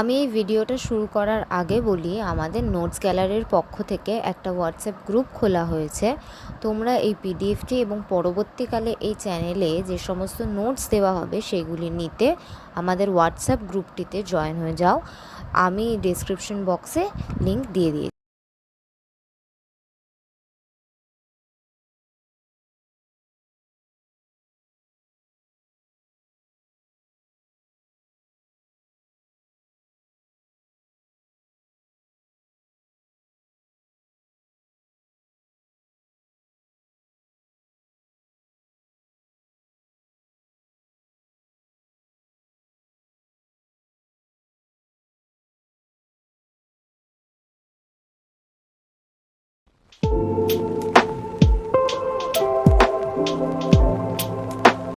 আমি এই ভিডিওটা শুরু করার আগে বলি, আমাদের নোটস গ্যালারির পক্ষ থেকে একটা হোয়াটসঅ্যাপ গ্রুপ খোলা হয়েছে। তোমরা এই পিডিএফটি এবং পরবর্তীকালে এই চ্যানেলে যে সমস্ত নোটস দেওয়া হবে সেগুলি নিতে আমাদের হোয়াটসঅ্যাপ গ্রুপটিতে জয়েন হয়ে যাও। আমি ডিসক্রিপশন বক্সে লিংক দিয়ে দিয়েছি।